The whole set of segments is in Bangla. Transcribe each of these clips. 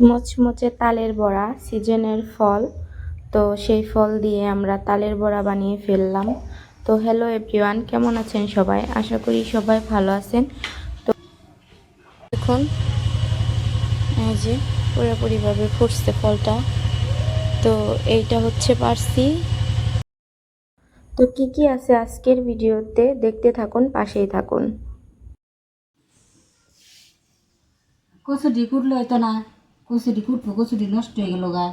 মচমচে তালের বড়া, সিজনের ফল। তো সেই ফল দিয়ে আমরা তালের বড়া বানিয়ে ফেললাম। তো হ্যালো এভরিওয়ান কেমন আছেন সবাই? আশা করি সবাই ভালো আছেন। তো দেখুন, এই যে পুরোপুরিভাবে ফুটছে ফলটা। তো এইটা হচ্ছে পারসি। তো কি কি আছে আজকের ভিডিওতে দেখতে থাকুন, পাশেই থাকুন। কচুটি কুটলে হইতো না। কচুটি কুটবো কচুটি নষ্ট হয়ে গেল গা।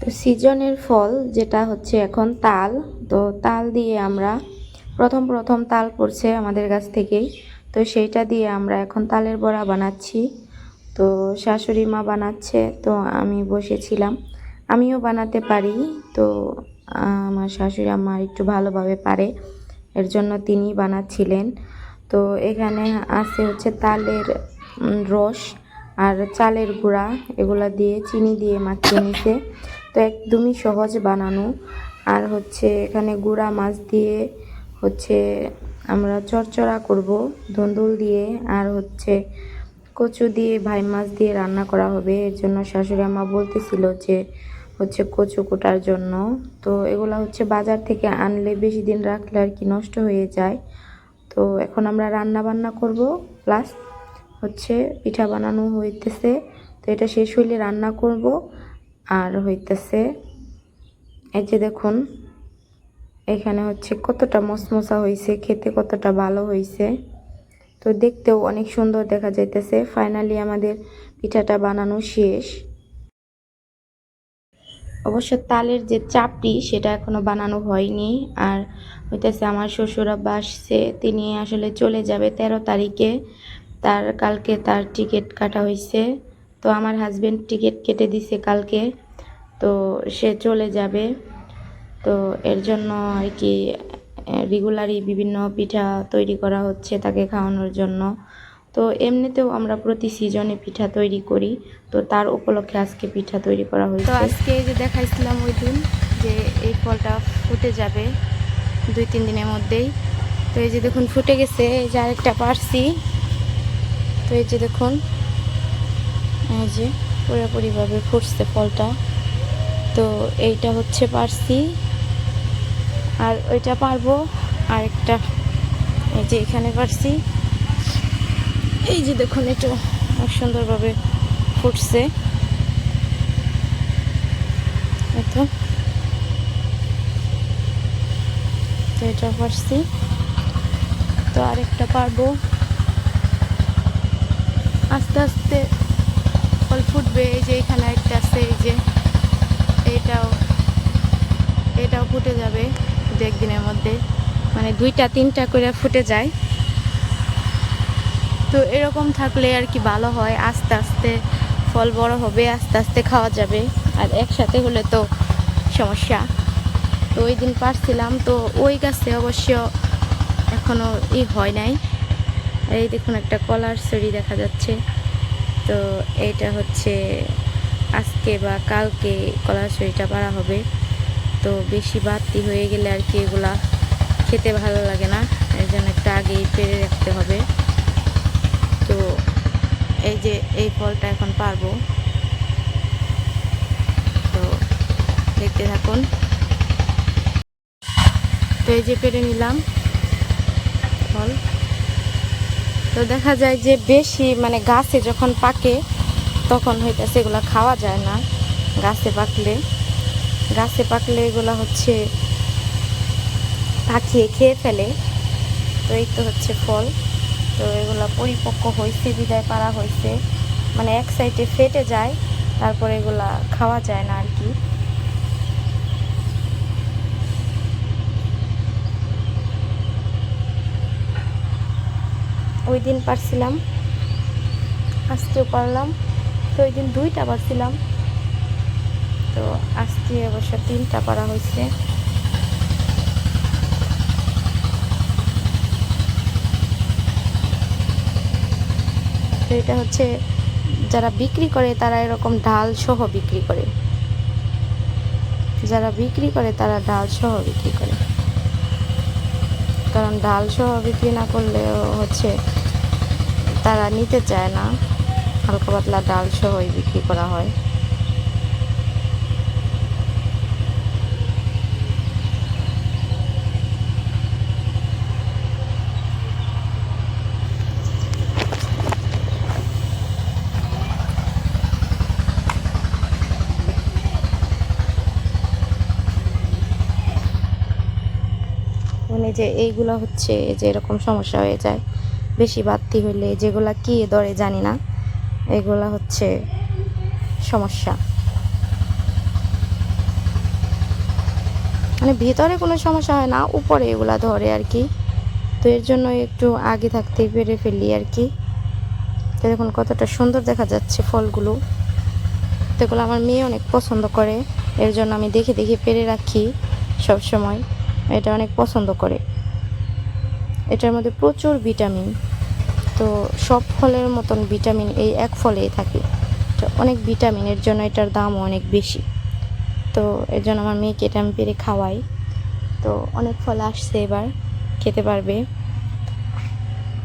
তো সিজনের ফল যেটা হচ্ছে এখন তাল, তো তাল দিয়ে আমরা প্রথম প্রথম তাল পড়ছে আমাদের গাছ থেকেই। তো সেইটা দিয়ে আমরা এখন তালের বড়া বানাচ্ছি। তো শাশুড়ি মা বানাচ্ছে, তো আমি বসেছিলাম। আমিও বানাতে পারি, তো আমার শাশুড়ি আমার একটু ভালোভাবে পারে। এর জন্য তিনি বানাচ্ছিলেন। তো এখানে আছে হচ্ছে তালের রস আর চালের গুঁড়া। এগুলা দিয়ে চিনি দিয়ে মাখিয়ে নিতে। তো একদমই সহজ বানানো। আর হচ্ছে এখানে গুঁড়া মাছ দিয়ে হচ্ছে আমরা চরচড়া করব ধুন্দুল দিয়ে। আর হচ্ছে কচু দিয়ে ভাই মাছ দিয়ে রান্না করা হবে। এর জন্য শাশুড়ি আমা বলতেছিল যে হচ্ছে কচু কোটার জন্য। তো এগুলা হচ্ছে বাজার থেকে আনলে বেশি দিন রাখলে আর কি নষ্ট হয়ে যায়। তো এখন আমরা রান্না বান্না করব। প্লাস হচ্ছে পিঠা বানানো হইতেছে। তো এটা শেষ হইলে রান্না করব। আর হইতেছে এই যে দেখুন, এখানে হচ্ছে কতটা মশমশা হয়েছে খেতে কতটা ভালো হয়েছে তো দেখতেও অনেক সুন্দর দেখা যাইতেছে। ফাইনালি আমাদের পিঠাটা বানানো শেষ। অবশ্য তালের যে চাপটি, সেটা এখনও বানানো হয়নি। আর হইতেছে আমার শ্বশুর আব্বা আসছে, তিনি আসলে চলে যাবে তেরো তারিখে। তার, কালকে তার টিকিট কাটা হয়েছে তো আমার হাজবেন্ড টিকিট কেটে দিছে কালকে। তো সে চলে যাবে। তো এর জন্য আর কি রেগুলারই বিভিন্ন পিঠা তৈরি করা হচ্ছে তাকে খাওয়ানোর জন্য। তো এমনিতেও আমরা প্রতি সিজনে পিঠা তৈরি করি। তো তার উপলক্ষে আজকে পিঠা তৈরি করা হয়েছে। তো আজকে যে দেখাইছিলাম ওই দিন যে এই ফলটা ফুটে যাবে দুই, তিন দিনের মধ্যেই। তো এই যে দেখুন ফুটে গেছে, এই যে আরেকটা পারছি। তো এই যে দেখুন, এই যে পুরোপুরিভাবে ফুটছে ফলটা। তো এইটা হচ্ছে পারছি। আর ওইটা পারব আর একটা এই যে এখানে পারছি। এই যে দেখুন, এটা সুন্দরভাবে ফুটছে। এই তো। এটা পারছি তো আরেকটা পারব। আস্তে আস্তে ফল ফুটবে। এই যে এখানে একটা আছে, এই যে এটাও এটাও ফুটে যাবে দু একদিনের মধ্যে। মানে দুইটা, তিনটা করে ফুটে যায়। তো এরকম থাকলে আর কি ভালো হয়। আস্তে আস্তে ফল বড় হবে, আস্তে আস্তে খাওয়া যাবে। আর একসাথে হলে তো সমস্যা। তো ওই দিন পারছিলাম, তো ওই গাছে অবশ্য এখনও ই হয় নাই। এই দেখুন একটা কলার ছড়ি দেখা যাচ্ছে। তো এটা হচ্ছে আজকে বা কালকে কলার ছড়িটা পারা হবে। তো বেশি বাড়তি হয়ে গেলে আর কি এগুলা খেতে ভালো লাগে না। এই জন্য একটা আগেই পেরে রাখতে হবে। এই যে এই ফলটা এখন পারব। তো দেখতে থাকুন। তো এই যে পেরে নিলাম ফল। তো দেখা যায় যে বেশি মানে গাছে যখন পাকে, তখন হইতেছে এগুলো খাওয়া যায় না গাছে পাকলে। গাছে পাকলে এগুলো হচ্ছে পাখিয়ে খেয়ে ফেলে। তো এই তো হচ্ছে ফল। তো এগুলো পরিপক্ক হয়েছে বিদায় পারা হয়েছে মানে এক সাইডে ফেটে যায়, তারপরে এগুলা খাওয়া যায় না আর কি ওই দিন পারছিলাম, আজকেও পারলাম, তো ওই দিন দুইটা পারছিলাম। তো আজকে অবশ্য তিনটা পারা হয়েছে তো এটা হচ্ছে যারা বিক্রি করে তারা এরকম ডাল সহ বিক্রি করে। যারা বিক্রি করে তারা ডাল সহ বিক্রি করে। কারণ ডাল সহ বিক্রি না করলে হচ্ছে তারা নিতে চায় না। হালকা পাতলা ডাল সহই বিক্রি করা হয়। মানে যে এইগুলো হচ্ছে যে এরকম সমস্যা হয়ে যায়। বেশি বাড়তি হইলে যেগুলা কি দরে জানি না, এগুলা হচ্ছে সমস্যা। মানে ভিতরে কোনো সমস্যা হয় না, উপরে এগুলা ধরে আর কি। তো এর জন্য একটু আগে থাকতে পেরে ফেলি আর কি। তো দেখুন কতটা সুন্দর দেখা যাচ্ছে ফলগুলো। তো এগুলো আমার মেয়ে অনেক পছন্দ করে, এর জন্য আমি দেখে দেখে পেরে রাখি সব সময় এটা অনেক পছন্দ করে। এটার মধ্যে প্রচুর ভিটামিন। তো সব ফলের মতন ভিটামিন এই এক ফলেই থাকে। অনেক ভিটামিনের জন্য এটার দামও অনেক বেশি। তো এর জন্য আমার মেয়েকে এটা আমি পেরে খাওয়াই। তো অনেক ফল আসছে এবার, খেতে পারবে।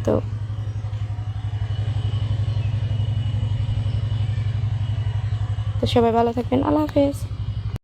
তো তো সবাই ভালো থাকবেন। আল্লাহ হাফেজ।